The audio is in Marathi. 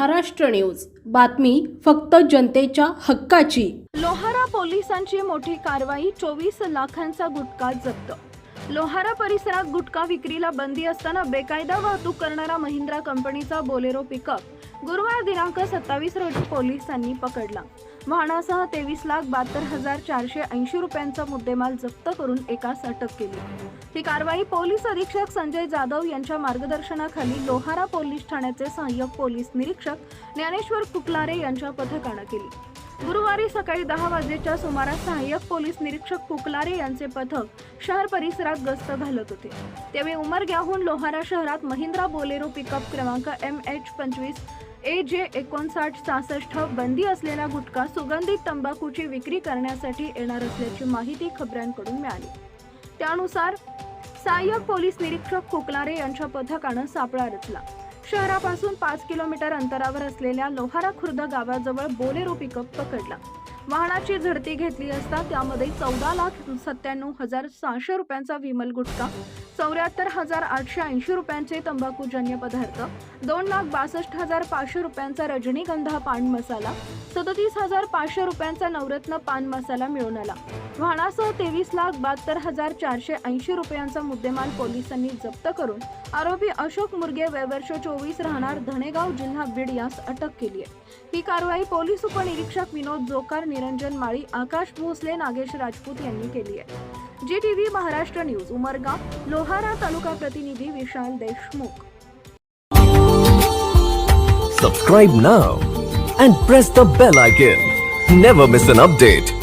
महाराष्ट्र न्यूज. बातमी फक्त जनतेच्या हक्काची. लोहारा पोलिसांची मोठी कारवाई चोवीस लाखांचा गुटखा जप्त. लोहारा परिसरात गुटखा विक्रीला बंदी असताना बेकायदा वाहतूक करणारा महिंद्रा कंपनीचा बोलेरो पिकअप. गुरुवार दिनांक सत्तावीस रोजी पोलिसांनी पकडला. वाहनासह तेवीस लाख बहात्तर हजार चारशे ऐंशी रुपयांचा मुद्देमाल जप्त करून एकास अटक केली. ही कारवाई पोलीस अधीक्षक संजय जाधव यांच्या मार्गदर्शनाखाली लोहारा पोलीस ठाण्याचे सहाय्यक पोलीस निरीक्षक ज्ञानेश्वर कुकलारे यांच्या पथकानं केली. गुरुवारी सकाळी दहा वाजेच्या सुमारास सहाय्यक पोलीस निरीक्षक कुकलारे यांचे पथक शहर परिसरात गस्त घालत होते. त्यावेळी उमरग्याहून लोहारा शहरात महिंद्रा बोलेरो पिकअप क्रमांक एम एच पंचवीस ए जे एकोणसाठ सहासष्ट बंदी असलेला गुटखा सुगंधित तंबाखूची विक्री करण्यासाठी येणार असल्याची माहिती खबऱ्यांकडून मिळाली. त्यानुसार सहाय्यक पोलीस निरीक्षक कुकलारे यांच्या पथकानं सापळा रचला. शहरापासून पाच किलोमीटर अंतरावर असलेल्या लोहारा खुर्द गावाजवळ बोलेरो पिकअप पकडला. वाहनाची झडती घेतली असता त्यामध्ये चौदा लाख सत्त्याण्णव हजार सहाशे रुपयांचा विमल गुटखा चौऱ्याहत्तर हजार आठशे ऐंशी रुपयांचे तंबाखूजन्य पदार्थ दोन लाख बासष्ट हजार पाचशे रुपयांचा रजनीगंधा पान मसाला सदतीस हजार पाचशे रुपयांचा नवरत्न पान मसाला मिळून आला. वाहनासह तेवीस लाख बहात्तर हजार चारशे ऐंशी रुपयांचा मुद्देमाल पोलिसांनी जप्त करून आरोपी अशोक मुर्गे वयवर्ष चोवीस राहणार धनेगाव जिल्हा बीड यास अटक केली आहे ही कारवाई पोलीस उपनिरीक्षक विनोद जोकार निरंजन माळी आकाश भोसले नागेश राजपूत यांनी केली आहे G TV Maharashtra news Umarga Lohara taluka प्रतिनिधी Vishal Deshmukh Subscribe now and press the bell icon. Never miss an update.